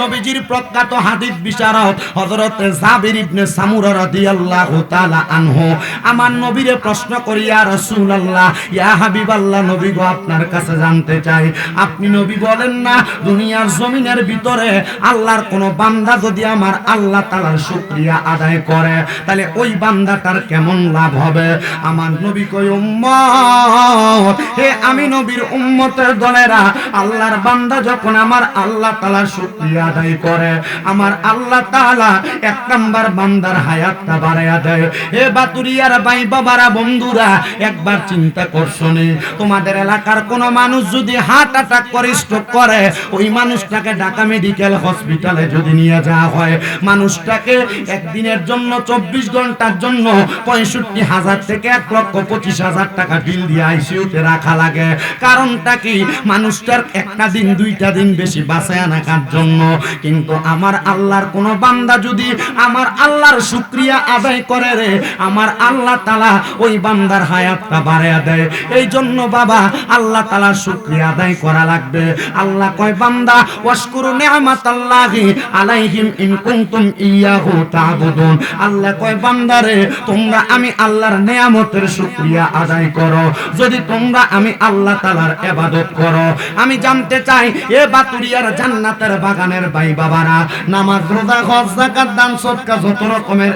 নবীজির প্রখ্যাত হাদিস বিশারদ হযরত জাবির ইবনে সামুরা রাদিয়াল্লাহু তাআলা আনহু। আমার নবীরে প্রশ্ন করি, ইয়া রাসূলুল্লাহ, ইয়া হাবিবাল্লাহ, নবী গো, আপনার কাছে জানতে চাই। আপনি নবী বলেন না, দুনিয়ার জমিনের ভিতরে আল্লাহর কোন বান্দা যদি আমার আল্লাহ তাআলার শুকরিয়া আদায় করে, তাহলে ওই বান্দাটার কেমন লাভ হবে? আমার নবী কই উম্মত, হে আমি নবীর উম্মতের দলেরা, আল্লাহর বান্দা যখন আমার আল্লাহ তাআলার শুকরিয়া আদায় করে। আমার আল্লাহ তাআলা এক নাম্বার বান্দার হায়াতটা বাড়ায়া দেয়। হে বাতুরিয়ার ভাই বাবারা বন্ধুরা, একবার চিন্তা করছনি তোমাদের এলাকার কোন মানুষ যদি হার্ট অ্যাটাক করে স্ট্রোক করে, ওই মানুষটাকে ঢাকা মেডিকেল হসপিটালে যদি নিয়ে যাওয়া হয়। মানুষটাকে একদিনের জন্য চব্বিশ ঘণ্টার জন্য পঁয়ষট্টি হাজার থেকে এক লক্ষ পঁচিশ হাজার টাকা বিল দিয়ে আইসিউতে রাখা লাগে। কারণটা কি? মানুষটার একটা দিন, দুইটা দিন বেশি বাঁচায় রাখার জন্য? কিন্তু আমার আল্লাহর কোন বান্দা যদি আমার আল্লাহর শুক্রিয়া আদায় করে রে, আমার আল্লাহ তালা ওই বান্দার হায়াতটা বাড়াইয়া দেয়। এই জন্য বাবা, আল্লাহ তালার শুক্রিয়া আদায় করা লাগবে। আল্লাহ কয়, বান্দা, ওয়াশকুরু নি'মাতাল্লাহি আলাইহিম ইন কুনতুম ইয়াহু তা'বুদুন। আল্লাহ কয় বান্দারে তোমরা আমি আল্লাহর নিয়ামতের শুকরিয়া আদায় করো। যদি তোমরা আমি আল্লাহ তাআলার ইবাদত করো, আমি জানতে চাই, এ বাতুরিয়ার জান্নাতের বাগানের ভাই বাবারা, নামাজ, রোজা, হজ জাকাত দান সদকা যত রকমের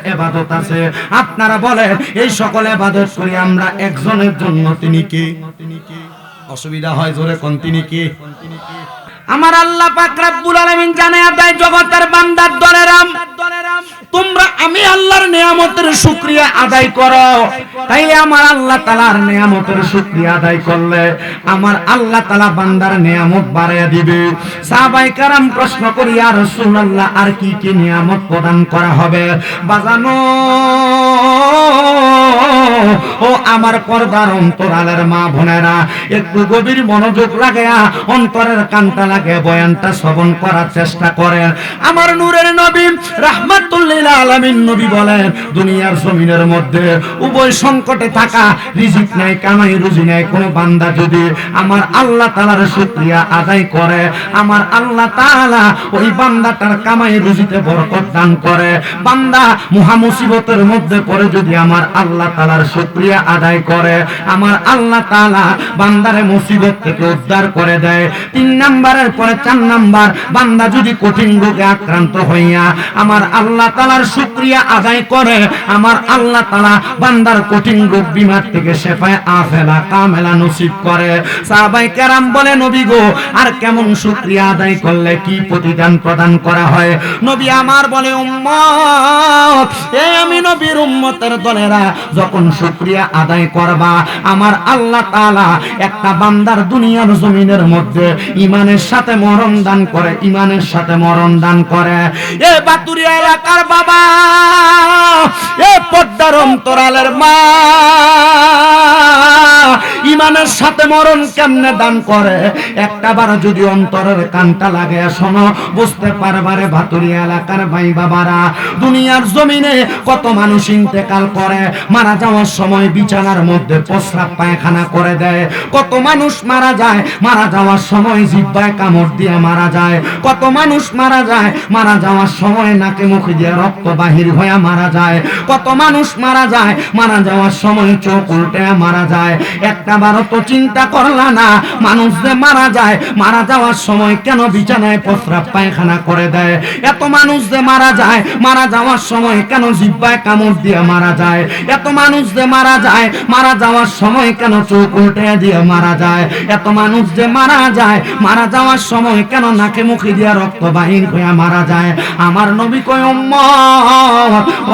আছে। আপনারা বলেন, এই সকল এবাদত করি আমরা একজনের জন্য, তিনি কি? অসুবিধা হয় জোরে কোন, তিনি কি? আমার আল্লাহ পাক রব্বুল আলামিন জগতের বান্দার দলেরাম তোমরা আমি আল্লাহর নিয়ামতের শুকরিয়া আদায় করো। তাইলে আমার আল্লাহ তাআলার নিয়ামতের শুকরিয়া আদায় করলে আমার আল্লাহ তাআলা বান্দার নিয়ামত বাড়াইয়া দিবে। সাহাবাই কারাম প্রশ্ন করি আর রাসূলুল্লাহ, আর কি কি নিয়ামত প্রদান করা হবে? বাজানো, ও আমার পর্দার অন্তরালের মা বোনেরা, একটু গভীর মনোযোগ লাগায়া অন্তরের কানটা লাগে বয়ানটা শ্রবণ করার চেষ্টা করেন। আমার নূরের নবী মধ্যে আমার আল্লাহ তাআলার শুকরিয়া আদায় করে, আমার আল্লাহ আদায় করে, আমার আল্লাহ তাআলা বান্দারে মুসিবত থেকে উদ্ধার করে দেয়, তিন নাম্বারের পরে চার নাম্বার, বান্দা যদি কঠিন রোগে আক্রান্ত হইয়া আমার আল্লাহ তাআলার শুকরিয়া আদায় করে, আমার আল্লাহ তাআলা বান্দার কঠিন রোগ বিমার থেকে শেফায় আফেলা কামেলা নসিব করে। সাহাবাই কেরাম বলে, নবী গো, আর কেমন শুকরিয়া আদায় করলে কি প্রতিদান প্রদান করা হয়? নবী আমার বলে, উম্মত এই আমি নবীর উম্মতের দলেরা যখন শুকরিয়া আদায় করবা, আমার আল্লাহ তালা একটা বান্দার দুনিয়ার জমিনের মধ্যে ইমানের সাথে মরণ দান করে, ইমানের সাথে মরণ দান করে। এ বাতুরিয়া এলাকার বাবা এ পদ্মার অন্তরালের মা। ইমানের সাথে মরণ কেমনে দান করে? একটা বার যদি অন্তরের কানটা লাগে, শোনো, বুঝতে পারবারে ভাতুরিয়া এলাকার ভাই বাবারা, দুনিয়ার জমিনে কত মানুষ ইন্তেকাল করে, মারা যাওয়ার সময় বিছানার মধ্যে প্রস্রাব পায়খানা করে দেয়। কত মানুষ মারা যায়, মারা যাওয়ার সময় জিব্বায় কামড় দিয়ে মারা যায়। কত মানুষ মারা যায়, মারা যাওয়ার সময় নাকে মুখে দিয়ে রক্ত বাহির হয়ে মারা যায়। কত মানুষ মারা যায়, মারা যাওয়ার সময় চোখ উল্টে মারা যায়। একটা বারো তো চিন্তা করলা না। মানুষ যে মারা যায়, মারা যাওয়ার সময় কেন বিছানায় প্রস্রাব পায়খানা করে দেয়? এত মানুষ যে মারা যায়, মারা যাওয়ার সময় কেন জিব্বায় কামড় দিয়ে মারা যায়? এত মানুষ যে মারা যায়, মারা যাওয়ার সময় কেন চোখ উল্টে দিয়ে মারা যায়? এত মানুষ যে মারা যায়, মারা যাওয়ার সময় কেন নাকে মুখে দিয়ে রক্ত বাহির হয়ে মারা যায়? আমার নবী কয়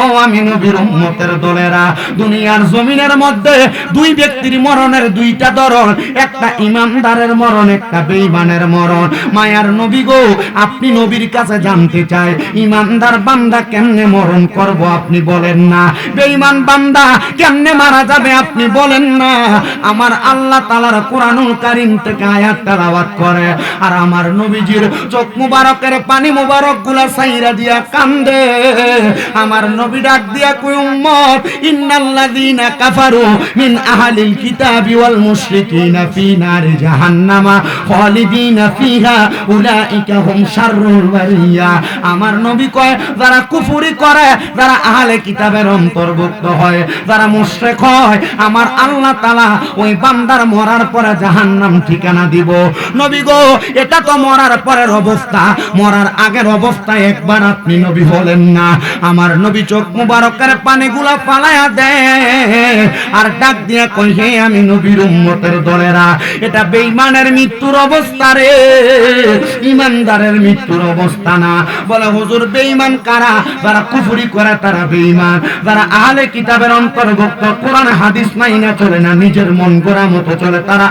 ও আমি নবীর উম্মতের দলেরা। দুনিয়ার জমিনের মধ্যে দুই ব্যক্তির মরণের দুইটা ধরন। একটা ইমানদারের মরণ, একটা বেঈমানের মরণ। মায়ার নবী গো, আপনি নবীর কাছে জানতে চাই ইমানদার বান্দা কেমনে মরণ করব আপনি বলেন না। বেঈমান বান্দা কেমনে মারা যাবে আপনি বলেন না। আমার আল্লাহ তালার কোরআনুল কারিম থেকে আয়াত তেলাওয়াত করে। আর আমার নবীজির চোখ মুবারকের পানি মুবারকগুলা সাইরা দিয়া কান্দে। আমার নবী ডাক দিয়া কই উম্মত, ইন্নাল্লাযীনা কাফারু মিন আহলিল কিতাবি ওয়াল মুশরিকিনা ফি নারি জাহান্নামা খালিদিনা ফিহা উলাইকা হুম শাররুল বারিয়া আমার নবী কয়, যারা কুফরি করে, যারা আহলে কিতাবের অন্তর্ভুক্ত হয়, যারা মুশরিক হয়, আমার আল্লাহ তাআলা ওই বান্দার মরার পরে জাহান্নাম ঠিকানা দিব। নবী গো, এটা তো মরার পরের অবস্থা। মরার আগের অবস্থায় একবার আপনি নবী বলেন না। আমার নবী চোখ মুবারকের পানিগুলা পালায়া দেয়। আর ডাক দিয়া কই হে আমি নবীর উম্মতের দলেরা। এটা বেঈমানের মৃত্যুর অবস্থা রে। ইমানদারের মৃত্যুর অবস্থা না। বলে, হুজুর, বেঈমান কারা? যারা কুফরি করে তারা বেঈমান। যারা আহলে কিতাবের অন্তর্ভুক্ত, কোরআন, হাদিস মাইনা চলে না, নিজের মন গড়া মতো চলে, তারা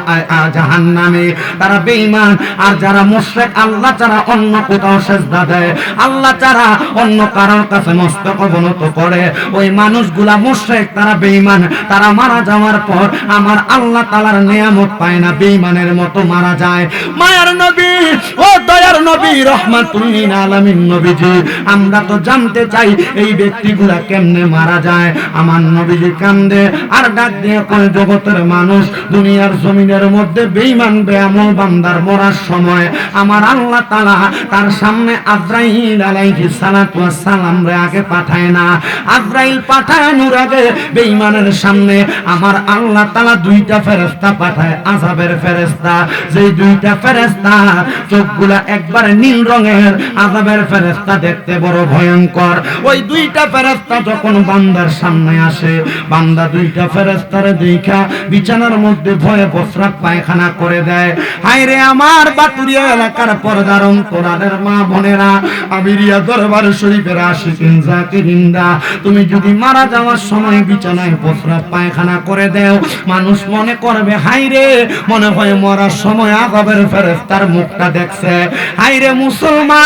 জাহান্নামে। তারা বেঈমান। আর যারা মুশরিক, আল্লাহ ছাড়া অন্য কোথাও সেজদা দেয়। আল্লাহ ছাড়া অন্য কারোর কাছে মস্তক অবনত করে। ওই মানুষগুলা মুশরিক, তারা বেঈমান। তারা মারা যাওয়ার পর আমার আল্লাহ তালার নিয়ামত পায় না, বেঈমানের মতো মারা যায়। মায়ার নবী, ও দয়ার নবী, রহমাতুল্লিল আলামিন নবীজি, আমরা তো জানতে চাই এই ব্যক্তিগুলা কেমনে মারা যায়। আমার নবীজি কান্দে, আর ডাক দিয়ে কয়, জগতের মানুষ, দুনিয়ার জমিনের মধ্যে বেঈমান, বেআমল বান্দার মরার সময়, আমার আল্লাহ তালা তার সামনে আজরাইল আলাইহি সালাতু সালাম রে আগে পাঠায় না। আজরাইল পাঠানোর আগে বেঈমানের সামনে আমার আল্লাহ তাআলা দুইটা ফেরেশতা পাঠায়, আযাবের ফেরেশতা। যেই দুইটা ফেরেশতা চোখগুলা একবারে নীল রঙের, আযাবের ফেরেশতা দেখতে বড় ভয়ঙ্কর। ওই দুইটা ফেরেশতা যখন বান্দার সামনে আসে, বান্দা দুইটা ফেরেশতারে দেখা বিছানার মধ্যে ভয়ে প্রস্রাব পায়খানা করে দেয়। হায়রে আমার বাতুরিয়া এলাকার পর্দার অন্তরালের মা বোনেরা আমিরিয়া দরবার শরীফের আশিকিন জাকিরিন্দা তুমি যদি মারা যাওয়ার সময় বিছানায় প্রস্রাব পায়খানা করে দেও মানুষ মনে করবে হাইরে মনে হয় মরার সময় আগাবের তার মুখটা দেখছে। হাইরে মুসলমান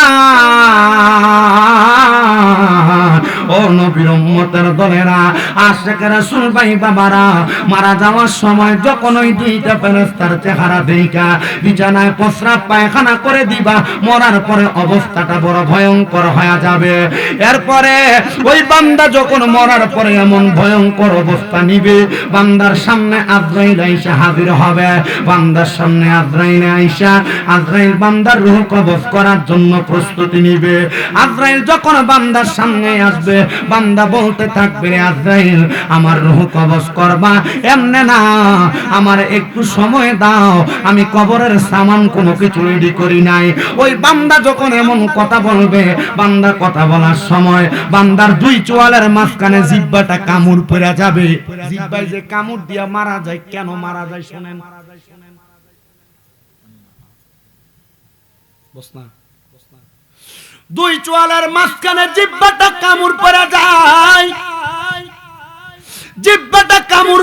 নবীর দলেরা, আশেখ রাসূল ভাই বাবারা, মারা যাওয়ার সময় যখন ওই দুইটা ফেরেস্তার চেহারা বিছানায় প্রস্রাব, পায়খানা করে দিবা, মরার পরে অবস্থাটা বড় ভয়ঙ্কর হয়ে যাবে। এরপরে ওই বান্দা যখন মরার পরে এমন ভয়ঙ্কর অবস্থা নিবে, বান্দার সামনে আজরাইল আইসা হাজির হবে। বান্দার সামনে আজরাইল আইসা, আজরাইল বান্দার কবজ করার জন্য প্রস্তুতি নিবে। আজরাইল যখন বান্দার সামনে আসবে বান্দা বলতে থাকবে আজরাইল, আমার রূহ কবজ করবা? এমনে না, আমার একটু সময় দাও, আমি কবরের সামান কোনো কিছু রেডি করি নাই। ওই বান্দা যখন এমন কথা বলবে, বান্দা কথা বলার সময়, বান্দার দুই চোয়ালের মাঝখানে জিব্বাটা কামড় পড়ে যাবে। জিব্বায় যে কামড় দিয়া মারা যায়, কেন মারা যায় শোনেন? দুই চোয়ালের মাঝখানে জিব্বাটা কামড়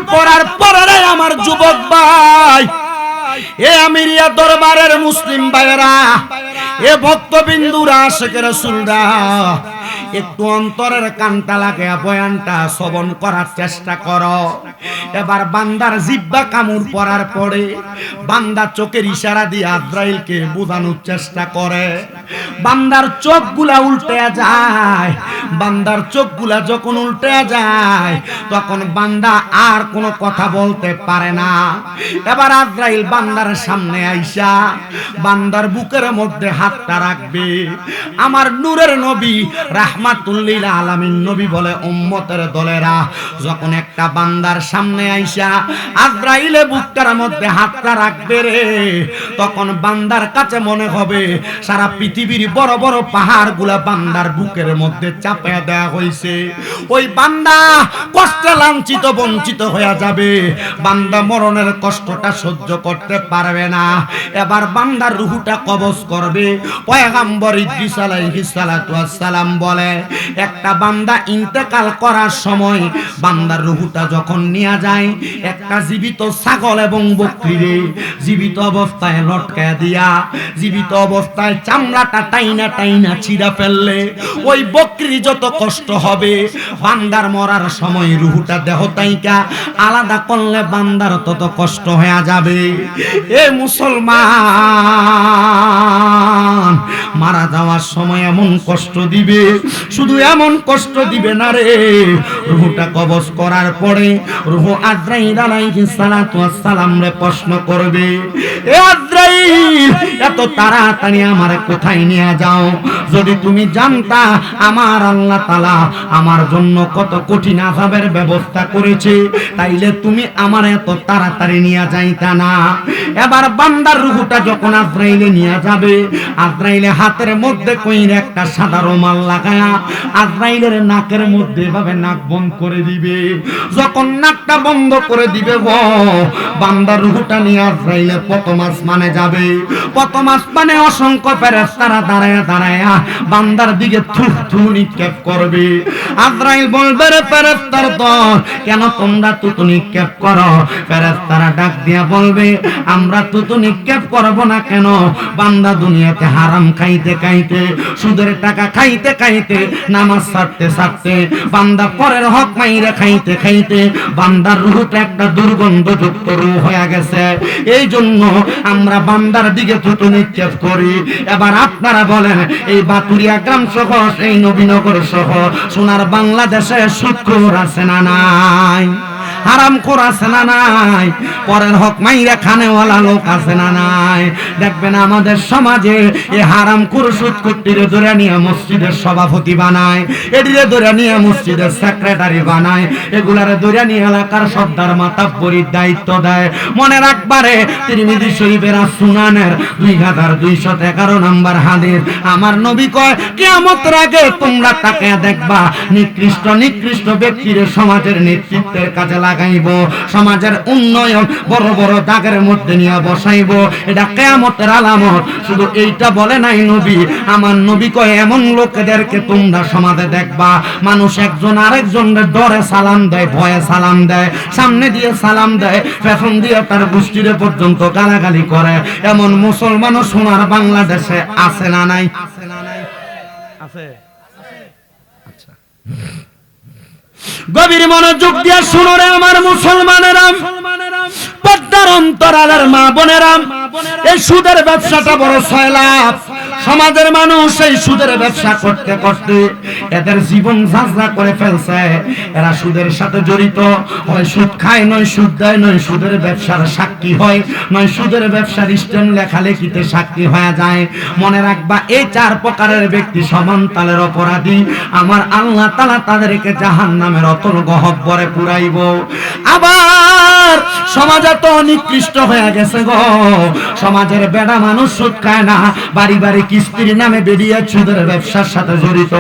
পড়ার পরে আমার যুবক ভাই। এ আমিরিয়া দরবারের মুসলিম ভাইয়েরা এ ভক্তবিন্দুরা শেখ রাসূলরা একটু অন্তরের কানটা লাগে, বয়ানটা শ্রবণ করার চেষ্টা কর। এবার বান্দার জিব্বা কামড় পড়ার পরে বান্দা চোখের ইশারা দিয়ে আদ্রাইলকে বোঝানোর চেষ্টা করে। বান্দার চোখগুলা উল্টে যায়, বান্দার চোখগুলা যখন উল্টে যায়, তখন বান্দা আর কোনো কথা বলতে পারে না। এবার আদ্রাইল বান্দার সামনে আইসা, বান্দার বুকের মধ্যে হাতটা রাখবে। আমার নূরের নবী রাহমাতুল্লিল আলামিন নবী বলে উম্মতের দলেরা, যখন একটা বান্দার সামনে আইসা আজরাইলে বুকটার মধ্যে হাতটা রাখবে রে তখন বান্দার কাছে মনে হবে, সারা পৃথিবীর বড় বড় পাহাড়গুলা বান্দার বুকের মধ্যে চাপে দেওয়া হয়েছে ওই বান্দা কষ্টে লাঞ্ছিত, বঞ্চিত হয়ে যাবে। বান্দা মরণের কষ্টটা সহ্য করতে পারবে না। এবার বান্দার রুহুটা কবজ করবে। পয়গাম্বর ইদ্রিস সালাম বলে, একটা বান্দা ইন্তেকাল করার সময় বান্দার রুহুটা যখন নিয়ে যায়, একটা জীবিত ছাগল এবং বকরিরে জীবিত অবস্থায় লটকায়া দিয়া জীবিত অবস্থায় চামড়াটা টাইনা টাইনা ছিঁড়া ফেললে, ওই বকরি যত কষ্ট হবে, বান্দার মরার সময় রুহুটা দেহ তাইকা আলাদা করলে বান্দার তত কষ্ট হয়ে যাবে। এ মুসলমান, মারা যাওয়ার সময় এমন কষ্ট দিবে, শুধু এমন কষ্ট দিবে না রে। রুহুটা কবজ করার পরে রুহু আজরাইল আলাইহিস সালাম রে প্রশ্ন করবে, এ আজরাইল এত তাড়াতাড়ি আমার কোথায় নিয়ে যাও? যদি তুমি জানতা, আমার আল্লাহ তাআলা আমার জন্য কত কঠিন আযাবের ব্যবস্থা করেছে, তাইলে তুমি আমার এত তাড়াতাড়ি নিয়ে যাইতা না। এবার বান্দার রুহুটা যখন আজরাইলে নিয়ে যাবে, আজরাইলে হাতের মধ্যে কইর একটা সাদা রুমাল লাগায়া আজরাইলের নাকের মধ্যে এভাবে নাক বন্ধ করে দিবে। যখন নাকটা বন্ধ করে দিবে বান্দার রুহুটা নিয়ে আজরাইলে প্রথম আসমানে যাবে। প্রথম আসমানে অসংখ্য ফেরেশতারা দাঁড়ায়া দাঁড়ায়া বান্দার দিকে থু থু নিক্ষেপ করবে। আজরাইল বলবে, রে ফেরেশতার দল, কেন তোমরা তুতু নিক্ষেপ করো? ফেরেশতারা ডাক দিয়া বলবে, আমরা তুতু নিক্ষেপ করব না কেন? বান্দা দুনিয়াতে হারাম খাইতে খাইতে, সুদের টাকা খাইতে খাইতে, নামাজ ছাড়তে ছাড়তে, বান্দা পরের হক মাইরে খাইতে খাইতে, বান্দার রুহটা একটা দুর্গন্ধযুক্ত রূহ হয়ে গেছে। এই জন্য আমরা বান্দার দিকে থুতু নিক্ষেপ করি, এবার আপনারা বলেন, এই বাতুরিয়া গ্রাম সহ, সেই নবীনগর সহ, সোনার বাংলাদেশে শুক্র আছে না নাই? হারাম খোর আছে না নাই? পরের হক মাইরা খানেওয়ালা লোক আছে না নাই? দেখবেন আমাদের সমাজে এই হারাম খোর সুদ কুট্টিরে ধরে নিয়ে মসজিদের সভাপতি বানায় এটিরে ধরে নিয়ে মসজিদের সেক্রেটারি বানায়, এগুলারে ধরে নিয়ে এলাকার সর্দার মাতাব্বরির দায়িত্ব দেয়। মনে রাখবারে, তিরমিজি শরীফের সুনানের দুই হাজার দুইশো এগারো নম্বর হাদিস। আমার নবী কয় কেমতের আগে তোমরা তাকে দেখবা, নিকৃষ্ট নিকৃষ্ট ব্যক্তির সমাজের নেতৃত্বের কাজে লাগাইব সমাজের উন্নয়ন বড় বড় দাগের মধ্যে নিয়ে বসাইব। এটা কেয়ামতের আলামত। শুধু এইটা বলে নাই নবী। আমার নবী কয় এমন লোকেদেরকে তোমরা সমাজে দেখবা। মানুষ একজন আরেকজনের ডরে সালাম দেয় ভয়ে সালাম দেয় সামনে দিয়ে সালাম দেয় পেছন দিয়ে তার গোষ্ঠীরে পর্যন্ত গালাগালি করে। এমন মুসলমানও সোনার বাংলাদেশে আছে না নাই? আছে না নাই। আছে। আচ্ছা। গভীর মনোযোগ দিয়ে শুনো রে আমার মুসলমানেরা পদ্মার অন্তরালের মা বোনেরাম। এই সুদের ব্যবসাটা বড় ছয় লাভ সমাজের মানুষ এই সুদের ব্যবসা করতে করতে এদের জীবন ঝাঁঝরা করে ফেলছে। এরা সুদের সাথে জড়িত। হয় সুদ খায়, নয় সুদ দেয়, নয় সুদের ব্যবসার সাক্ষী হয়। নয় সুদের ব্যবসার স্টেম লেখালেখিতে সাক্ষী হয়ে যায়। মনে রাখবা, এই চার প্রকারের ব্যক্তি সমান তালের অপরাধী। আমার আল্লাহ তালা তাদেরকে জাহান নামের অতল গহব্বরে পুরাইব। আবার সমাজ এত নিকৃষ্ট হয়ে গেছে গো। সমাজের বেড়া মানুষ সুদ খায় না। বাড়ি বাড়ি কিস্তির নামে বেরিয়ে সুদের ব্যবসার সাথে জড়িত।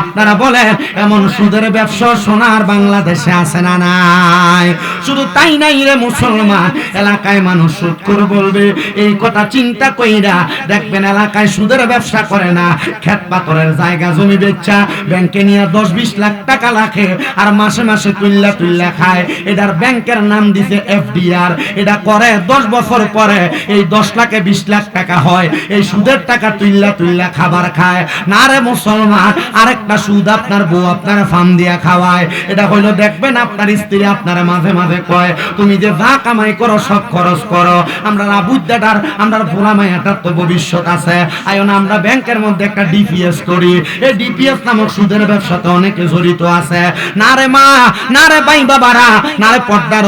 আপনারা বলেন, এমন সুদের ব্যবসা সোনার বাংলাদেশে আছে না নাই? শুধু তাই নাই রে মুসলমান, এলাকায় মানুষ সুদ করে বলবে। এই কথা চিন্তা কইরা দেখবেন এলাকায় সুদের ব্যবসা করে না। খেত পাথরের জায়গা জমি বেচা, ব্যাংকে নিয়ে দশ বিশ লাখ টাকা রাখে, আর মাসে মাসে তুল্লা তুল্লা খায়। এটার ব্যাংকের নাম দিছে এফডিআর এটা করে দশ বছর পরে, এই দশ লাখে বিশ লাখ টাকা হয়। এই সুদের টাকা তুল্লা তুল্লা খাবার খায়। না রে মুসলমান, আরেকটা সুদ আপনার বউ আপনার ফার্ম দিয়া খাওয়ায়। এটা হইল দেখবেন আপনার স্ত্রী আপনার মাঝে মাঝে কয়, তুমি যে যা কামাই করো, সব খরচ করো। আমরা না বুদ্ধটার আমরা ভোলা মায়াটার তো ভবিষ্যৎ আছে। আয়ন আমরা ব্যাংকের মধ্যে একটা ডিপিএস করি। এই ডিপিএস নামক সুদের ব্যবসাতে অনেকে জড়িত আছে। না রে মা, না রে ভাই বাবারা, না রে পর্দার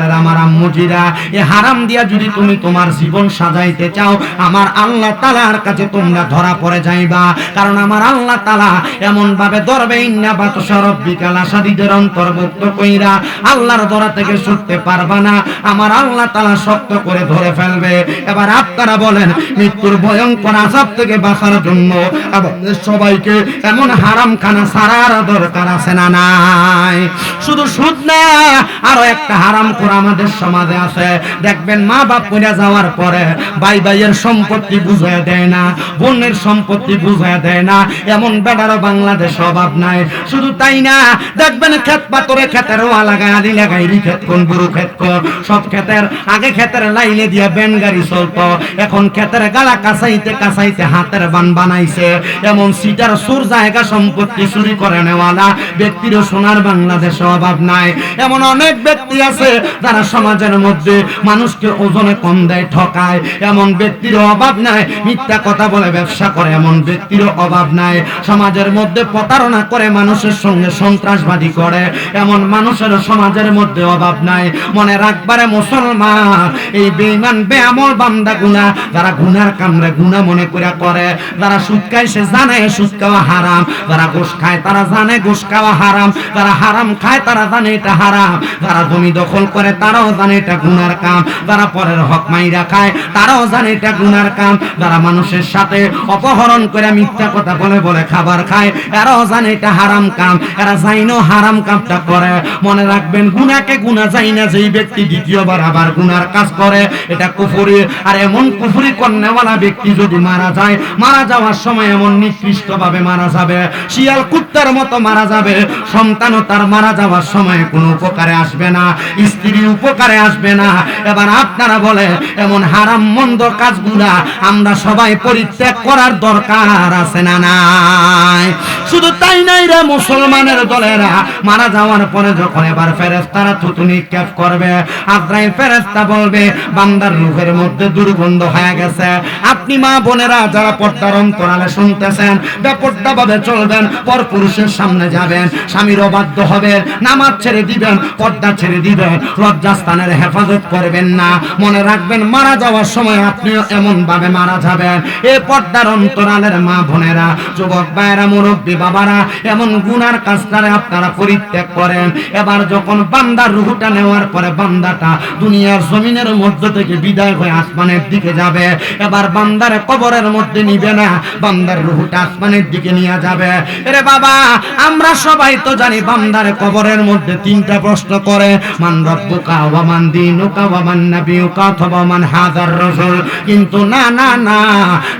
অন্তরালের আমার আম্মুজিরা, এ হারাম দিয়া যদি তুমি তোমার জীবন সাজাইতে চাও, আমার আল্লাহ তালার কাছে তোমরা ধরা পড়ে যাইবা। কারণ আমার আল্লাহ তালা এমন ভাবে ধরবে, ইন্না বাত সরব্বিকাল আসাদিদের অন্তর্ভুক্ত কইরা আল্লাহর ধরা থেকে ছুটতে পারবা না। আমার আল্লাহ তালা শক্ত করে ধরে ফেলবে। এবার আপনারা বলেন, মৃত্যুর ভয়ঙ্কর আজাব থেকে বাঁচার জন্য আমাদের সবাইকে এমন হারাম খানা সারার দরকার আছে না নাই? শুধু সুদ না, আরও একটা হারাম করে কাপড় আমাদের সমাজে আছে। দেখবেন মা বাপ পড়ে যাওয়ার পরে ভাই ভাইয়ের সম্পত্তি বুঝায় দেয় না, বোনের সম্পত্তি বুঝায় দেয় না। এমন বেটারও বাংলাদেশ অভাব নাই। শুধু তাই না, দেখবেন ক্ষেত পাতরে ক্ষেতের ওয়া সব ক্ষেতের আগে ক্ষেতের লাইনে দিয়া বেন গাড়ি চলতো। এখন ক্ষেতের গালা কাঁচাইতে কাঁচাইতে হাতের বান বানাইছে। এমন সিটার সুর জায়গা সম্পত্তি চুরি করে নেওয়ালা ব্যক্তির সোনার বাংলাদেশে অভাব নাই। এমন অনেক ব্যক্তি আছে যারা সমাজের মধ্যে মানুষকে ওজনে কম দেয়, ঠকায়, এমন ব্যক্তির অভাব নাই। মিথ্যা কথা বলে ব্যবসা করে, এমন ব্যক্তির অভাব নাই। সমাজের মধ্যে প্রতারণা করে, মানুষের সঙ্গে সন্ত্রাসবাদী করে, এমন মানুষের সমাজের মধ্যে অভাব নাই। মনে রাখবারে মুসলমান, এই বেঈমান, বেআমল বান্দা গুনা যারা গুনার কামরে গুনা মনে করে করে, যারা সুদ খায় সে জানে সুদ খাওয়া হারাম, যারা ঘুষ খায় তারা জানে ঘুষ খাওয়া হারাম, যারা হারাম খায় তারা জানে এটা হারাম, যারা জমি দখল করে তারাও জানে এটা গুনার কাম। যারা পরের হক মাইরা খায়, তারাও জানে এটা গুনার কাম। যারা মানুষের সাথে অপহরণ করে মিথ্যা কথা বলে বলে খাবার খায়, এরাও জানে এটা হারাম কাম। এরা জাইনো হারাম কামটা করে। মনে রাখবেন, গুনাকে গুনা যাই না, যেই ব্যক্তি দ্বিতীয়বার আবার গুনার কাজ করে, এটা কুফুরি। আর এমন কুফুরি কন্যাওয়ালা ব্যক্তি যদি মারা যায়, মারা যাওয়ার সময় এমন নিকৃষ্ট ভাবে মারা যাবে। শিয়াল কুত্তার মতো মারা যাবে। সন্তানও তার মারা যাওয়ার সময় কোনো উপকারে আসবে না। স্ত্রী উপকারে আসবে না। এবার আপনারা বলে, এমন হারাম মন্দ কাজগুলা আমরা সবাই পরিত্যাগ করার দরকার আছে না নাই? শুধু তাই নাই রে মুসলমানের দলেরা। মারা যাওয়ার পরে যখন এবার ফেরেস্তারা থুতু নিক্ষেপ করবে, আজরাইল ফেরেস্তা বলবে, বান্দার রূপের মধ্যে দুর্গন্ধ হয়ে গেছে। আপনি মা বোনেরা যারা পর্দার অন্তরালে শুনতেছেন বেপর্দা ভাবে চলবেন পর পুরুষের সামনে যাবেন, স্বামীর অবাধ্য হবে নামাজ ছেড়ে দিবেন, পর্দা ছেড়ে দিবেন লজ্জাস্থানের হেফাজত করবেন না। মনে রাখবেন, মারা যাওয়ার সময় আপনিও এমন ভাবে মারা যাবেন। এ পর্দার অন্তরালের মা বোনেরা, যুবক ভাইয়েরা, মুরব্বী বাবারা, এমন গুনার কাজটারে আপনারা পরিত্যাগ করেন। এবার যখন বান্দার রুহুটা নেওয়ার পরে বান্দাটা দুনিয়ার জমিনের মধ্য থেকে বিদায় হয়ে আসমানের দিকে যাবে। এবার বান্দার কবরের মধ্যে নিবে না, বান্দার রুহুটা আসমানের দিকে নিয়ে যাবে। এরে বাবা, আমরা সবাই তো জানি বান্দার কবরের মধ্যে তিনটা প্রশ্ন করে, মান রব্বুকা দীনুকা নাবিয়ুকা হাদার রাসূল। কিন্তু না না না,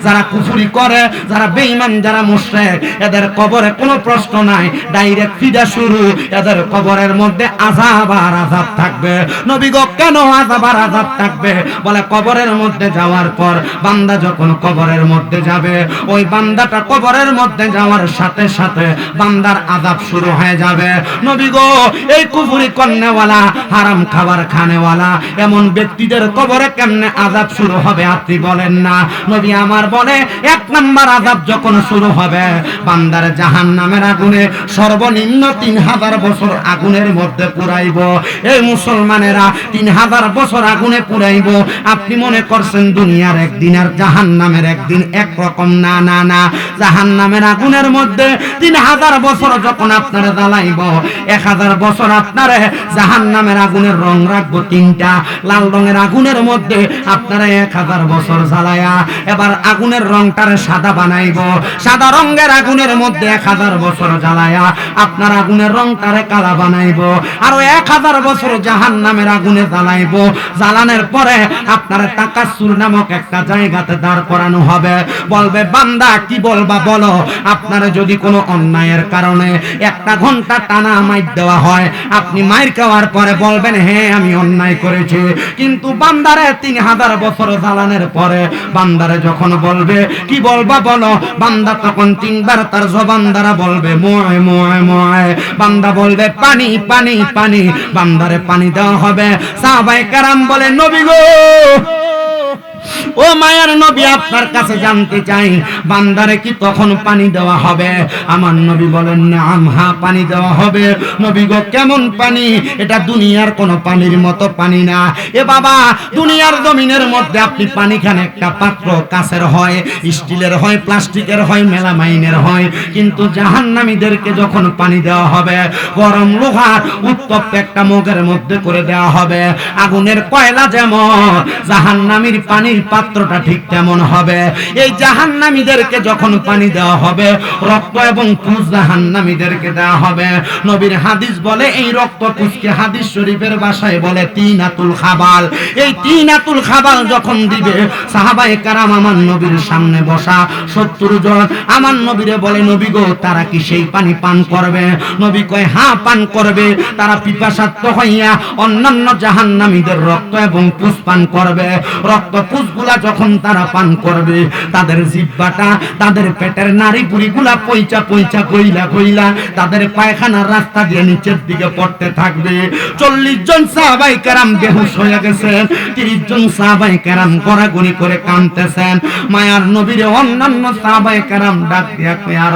যারা কুফরি করে, যারা বেঈমান, যারা মুশরিক, এদের কবরে কোনো প্রশ্ন নাই। ডাইরেক্ট শুরু, এদের কবরের মধ্যে আযাব আর আযাব থাকবে। নবী গো, কেন আযাব আর আযাব থাকবে? বলে, কবরের মধ্যে যাওয়ার পর বান্দা যখন কবরের মধ্যে যাবে, ওই বান্দাটা কবরের মধ্যে যাওয়ার সাথে সাথে বান্দার আযাব শুরু হয়ে যাবে। নবী গো, এই কুফরি কন্যাওয়ালা হারাম খাবার খানেওয়ালা, এমন ব্যক্তিদের কবরে কেমনে আযাব শুরু হবে আপনি বলেন না। নবী আমার বলে, এক নাম্বার আযাব যখন শুরু হবে, বান্দার জাহান নামের আগুনে সর্বনিম্ন তিন হাজার বছর আগুনের মধ্যে পুরাইব। এই মুসলমানেরা তিন হাজার বছর আগুনে পুরাইব। আপনি মনে করছেন দুনিয়ার একদিন আর জাহান নামের একদিন একরকম? না না না। জাহান নামের আগুনের মধ্যে তিন হাজার বছর যখন আপনারা জ্বালাইব, এক হাজার বছর আপনারা জাহান নামের আগুনের রং রাখব তিনটা। লাল রঙের আগুনের মধ্যে আপনারা এক হাজার বছর জ্বালায়া এবার আগুনের রংটারে সাদা বানাইব। সাদা রঙের আগুনের মধ্যে এক হাজার বছর জ্বালায়া আপনার আগুনের রংটারে কালা বানাইব। আরও এক হাজার বছর জাহান নামের আগুনে জ্বালাইব। জ্বালানোর পরে আপনার টাকা সুর নামক একটা জায়গাতে দাঁড় করানো হবে। বলবে, বান্দা, কি বলবা বলো? আপনার যদি কোনো অন্যায়ের কারণে একটা ঘণ্টা টানা মাইর দেওয়া হয়, আপনি মাইর খাওয়ার পরে বলবেন হ্যাঁ আমি অন্যায় করেছি। কিন্তু বান্দারে তিন হাজার বছর জ্বালানের পরে বান্দারে যখন বলবে, কি বলবা বলো? বান্দা তখন তিনবার তার জবান দ্বারা বলবে, ময় ময় ময়। বান্দা বলবে, পানি পানি পানি। বান্দারে পানি দেওয়া হবে। সাহবাই কারাম বলে, নবী গো ও মায়ার নবী, আপনার কাছে জানতে চাই, বান্দারে কি তখন পানি দেওয়া হবে? আমার নবী বলেন না আমহা পানি দেওয়া হবে। নবী গো, কেমন পানি? এটা দুনিয়ার কোনো পানির মতো পানি না। এ বাবা, দুনিয়ার জমিনের মধ্যে আপনি পানি খান একটা পাত্র কাছের হয়, স্টিলের হয়, প্লাস্টিকের হয়, মেলামাইনের হয়, কিন্তু জাহান্নামীদেরকে যখন পানি দেওয়া হবে, গরম লোহার উত্তপ্ত একটা মুখের মধ্যে করে দেওয়া হবে, আগুনের কয়লা যেমন, জাহান্নামীর পানির পাত্রটা ঠিক কেমন হবে। এই জাহান্নামীদেরকে যখন পানি দেওয়া হবে, রক্ত এবং পুষ জাহান্নামীদেরকে দেওয়া হবে। নবীর হাদিস বলে, এই রক্ত পুষকে হাদিস শরীফের ভাষায় বলে তিনাতুল খাবাল। এই তিনাতুল খাবাল যখন দিবে, সাহাবায়ে কারাম আমার নবীর সামনে বসা সত্তর জন আমার নবীরে বলে, নবী গো, তারা কি সেই পানি পান করবে? নবী কয় হ্যাঁ পান করবে। তারা পিপাসার্থ হইয়া অন্যান্য জাহান্নামীদের রক্ত এবং পুষ পান করবে। রক্ত পুষগুলা যখন তারা পান করবে, তাদের জিব্বাটা, তাদের পেটের নারী পুরিগুলা পইচা পইচা কইলা কইলা তাদের পায়খানার রাস্তা দিয়ে নিচের দিকে পড়তে থাকবে। চল্লিশ জন সাহাবাই কেরাম বেহুশ হয়ে গেছেন, তিরিশ জন সাহাবাই কেরাম গড়াগড়ি করে কাঁদতেছেন। মায়ার নবীরে অন্যান্য সাহাবাই কেরাম ডাক দিয়া আর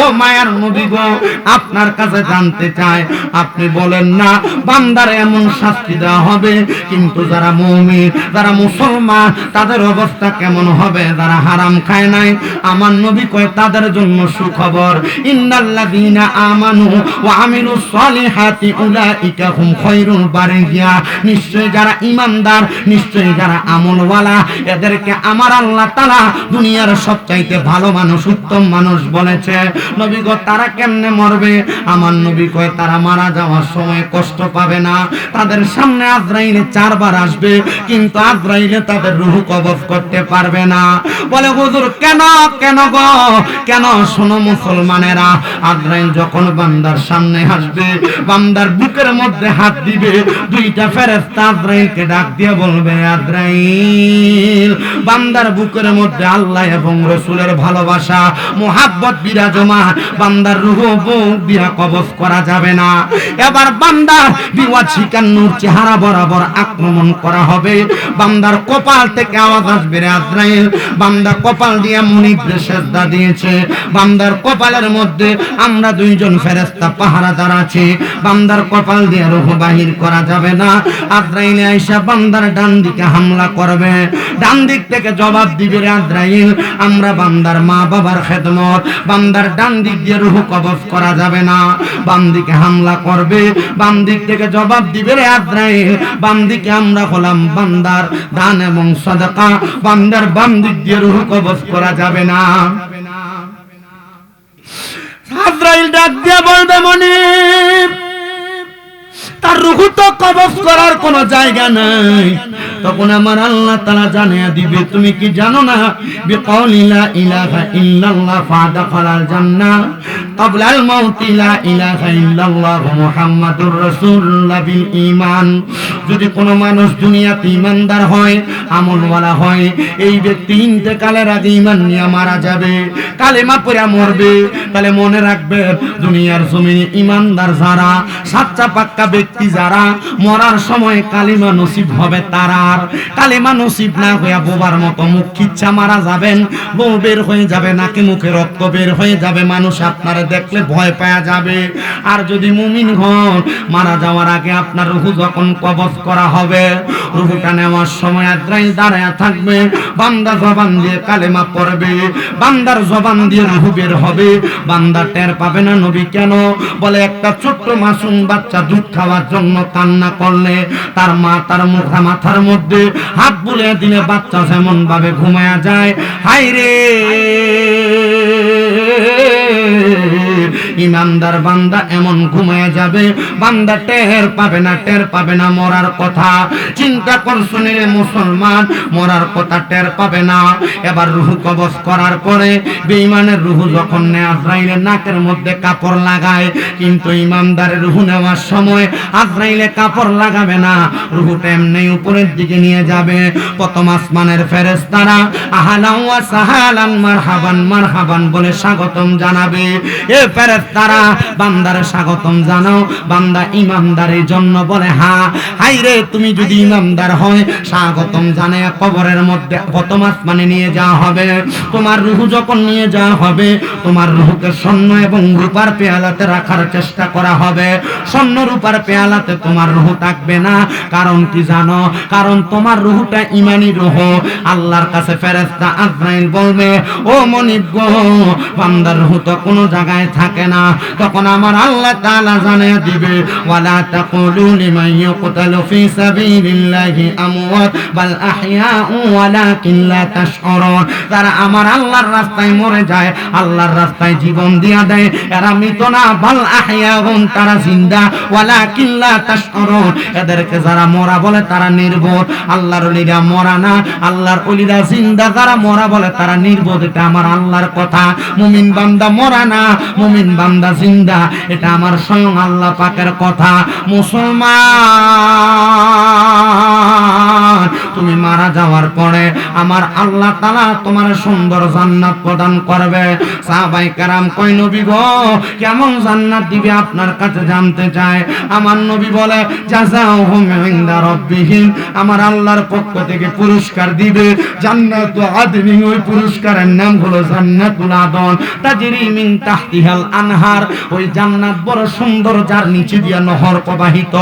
ও মায়ার নবী গো, আপনার কাছে জানতে চায় আপনি বলেন না, বান্দার এমন শাস্তি দেওয়া হবে, কিন্তু যারা মুমিন, যারা মুসলমান, তাদের অবস্থা কেমন হবে? যারা হারাম খায় নাই, আমার নবী কয়, তাদের জন্য সুখবর। ইন্নাল্লাযীনা আমানু ওয়া আমিলুস সলিহাতি উলাইকা হুম খায়রুল বারিয়া। নিশ্চয় যারা ঈমানদার নিশ্চয় যারা আমলওয়ালা, এদেরকে আমার আল্লাহ তাআলা দুনিয়ার সবচাইতে ভালো মানুষ, উত্তম মানুষ বলেছে। নবী গো, তারা কেমনে মরবে? আমার নবী কয়, তারা মারা যাওয়ার সময় কষ্ট পাবে না। তাদের সামনে আজরাইলে চারবার আসবে, কিন্তু আজরাইলে তাদের রুহ কবজ করতে পারবে না। বলে, হুজুর, কেন কেন গো? কেন? শোনো মুসলমানেরা আজরাইল যখন বান্দার সামনে আসবে, বান্দার বুকের মধ্যে হাত দিবে, দুইটা ফেরেশতা আজরাইলকে ডাক দিয়ে বলবে আজরাইল বান্দার বুকের মধ্যে আল্লাহ এবং রসুলের ভালোবাসা, মোহাব্বত বিরাজমান, বান্দার রুহ বুক দিয়া কবজ করা যাবে না। এবার বান্দার বিওয়াজ শিকান্নুর চেহারা বরাবর আক্রমণ করা হবে। বান্দার কপাল থেকে আওয়াজ আসবে রে আজরাইল। বান্দা কপাল দিয়ে মুনিবদের সেজদা দিয়েছে। বান্দার কপালের মধ্যে আমরা দুইজন ফেরেশতা পাহারাদার আছি। বান্দার কপাল দিয়ে রুহ বাহির করা যাবে না। আজরাইল আয়েশা বান্দার ডান দিকে হামলা করবে। ডান দিক থেকে জবাব দিবে রে আজরাইল। আমরা বান্দার মা বাবার খেদমত। বান্দার ডান দিক দিয়ে রুহ কবজ করা যাবে না। বাম দিকে হামলা করবে। বাম দিক থেকে জবাব দিবে রে আজরাইল। বাম দিকে আমরা হলাম বান্দার দান এবং সদকা বান্দার বাম দিক দিয়ে রুহ কবজ করা যাবে না। আজরাইল ডাক দিয়া বলবে মনিব তার রুহু তো কবজ করার কোনো জায়গা নাই। তখন আমার আল্লাহ তাআলা জানিয়ে দিবে, তুমি কি জানো না বিকাউলি লা ইলাহা ইল্লাল্লাহ ফাদাখালাল জান্নাহ, ক্বাবলাল মাউতি লা ইলাহা যদি কোনো মানুষ দুনিয়াতে ঈমানদার হয়, আমলওয়ালা হয়, এই ব্যক্তি ইন্তেকালের আগে ঈমান নিয়ে মারা যাবে, কালেমা পড়ে মরবে, তাহলে মনে রাখবে দুনিয়ার জমিনে ঈমানদার যারা সাচ্চা পাক্কা ব্যক্তি যারা মরার সময় কালিমা নসিব হবে তারার কালিমা নসিব না হইয়া বোবার মতো মুখ খিচ্ছা মারা যাবেন, বউ বের হয়ে যাবে, নাকি মুখে রক্ত বের হয়ে যাবে, মানুষ আপনারা দেখলে ভয় পাওয়া যাবে। আর যদি মুমিন হন, মারা যাওয়ার আগে আপনার রুহু যখন কবজ করা হবে, রুহুটা নেওয়ার সময় আদ্রাইল দাঁড়ায় থাকবে, বান্দা জবান দিয়ে কালেমা পড়বে, বান্দার জবান দিয়ে রুহু বের হবে। বান্দা টের পাবে না নবী কেন? বলে, একটা ছোট্ট মাসুম বাচ্চা দুধ খাওয়ার জন্য কান্না করলে তার মা তার মুখা মাথার মধ্যে হাত বুলে দিলে বাচ্চা যেমন ভাবে ঘুমায়া যায়। হাই রে! ইমানদার বান্দা এমন ঘুমায় যাবে, বান্দা টের পাবে না, টের পাবে না, মরার কথা। চিন্তা কর শুনে রে মুসলমান, মরার কথা টের পাবে না। এবার রুহু কবজ করার পরে বেঈমানের রুহু যখন আজরাইলের নাকের মধ্যে কাপড় লাগায়, কিন্তু ইমানদারের রুহু নেওয়ার সময় আজরাইলে কাপড় লাগাবে না। রুহুটা এমনি উপরের দিকে নিয়ে যাবে। প্রথম আসমানের ফেরেশতারা, আহালান ওয়া সাহালান মারহাবান মারহাবান বলে স্বাগতম জানাবে। এ ফেরেশতারা, বান্দার স্বাগতম জানাও। বান্দা ইমানদারের জন্য বলে হ্যাঁ হাই রে, তুমি যদি ইমানদার হয়, স্বাগতম জানে কবরের মধ্যে প্রথম আসমানে নিয়ে যাওয়া হবে। তোমার রুহু যখন নিয়ে যাওয়া হবে, তোমার রুহুকে স্বর্ণ এবং রূপার পেয়ালাতে রাখার চেষ্টা করা হবে। স্বর্ণ, রূপার পেয়ালাতে তোমার রুহু থাকবে না। কারণ কি জানো? কারণ তোমার রুহুটা ইমানি রুহ। আল্লাহর কাছে ফেরেশতা আজরাইল বলবে, ও মনিব গো, বান্দার রুহু তো কোনো জায়গায় থাকে না। তখন আমার আল্লাহ তাআলা জানিয়ে দিবে, ওয়ালা তারা আমার আল্লাহর রাস্তায় মরে যায়, আল্লাহর রাস্তায় জীবন দিয়া দেয়, এরা মৃত না, বাল তারা জিন্দা এদেরকে যারা মরা বলে তারা নির্বোধ, আল্লাহর ওলিরা মরা না, আল্লাহর ওলিরা জিন্দা, যারা মরা বলে তারা নির্বোধ, এটা আমার আল্লাহর কথা। মুমিন বান্দা মরা না মুমিন বান্দা জিন্দা এটা আমার স্বয়ং আল্লাহ পাকের কথা। মুসলমান! তুমি মারা যাওয়ার পরে আমার আল্লাহ তাআলা তোমার সুন্দর জান্নাত প্রদান করবে। সাহাবাই কারাম কই নবী গো, কেমন জান্নাত দিবে আপনার কাছে জানতে চায় আমার নবী বলে, জাযাউহুম ইনদা রাব্বিহিম। আমার আল্লাহর পক্ষ থেকে পুরস্কার দিবে। জান্নাতু আদনি, ওই পুরস্কারের নাম হলো জান্নাতুল আদন। তাজরি মিন তাহতিহাল আনহার, ওই জান্নাত বড় সুন্দর যার নিচে দিয়া নহর প্রবাহিত।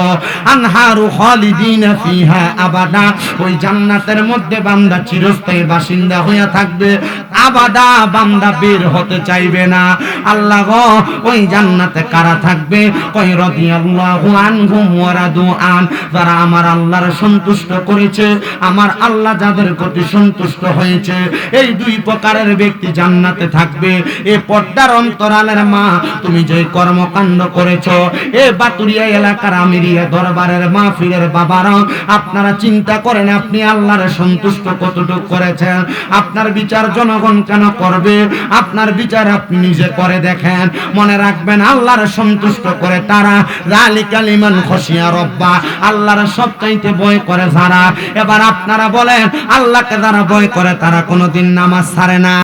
আনহারু খালিদিনা ফিহা আবাদা। ওই জান্নাতের মধ্যে বান্দা চিরস্থায়ী বাসিন্দা হইয়া থাকবে। আবাদা বান্দা বের হতে চাইবে না। আল্লাহ গো, ওই জান্নাতে কারা থাকবে? কই রাদিয়াল্লাহু আনহুম ওয়া রাদু আন। যারা আমার আল্লাহর সন্তুষ্ট করেছে, আমার আল্লাহ যাদের প্রতি সন্তুষ্ট হয়েছে, এই দুই প্রকারের ব্যক্তি জান্নাতে থাকবে। এ পর্দার অন্তরালের মা, তুমি যে কর্মকাণ্ড করেছ, এ বাতুরিয়া এলাকার আমিরিয়া দরবারের মা মাহফিলের বাবারা, আপনারা চিন্তা করেন, আপনি আল্লাহর সন্তুষ্ট কতটুকু করেছেন? আপনার বিচার জনগণ কেন করবে? আপনার বিচার আপনি নিজে করে দেখেন। মনে রাখবেন, আল্লাহর সন্তুষ্ট করে তারা জালিকাল ইমান খসিয়া রব্বা। আল্লাহর সবচাইতে বয় করে যারা। এবার আপনারা বলেন, আল্লাহকে যারা বয় করে তারা কোনোদিন নামাজ ছাড়ে না।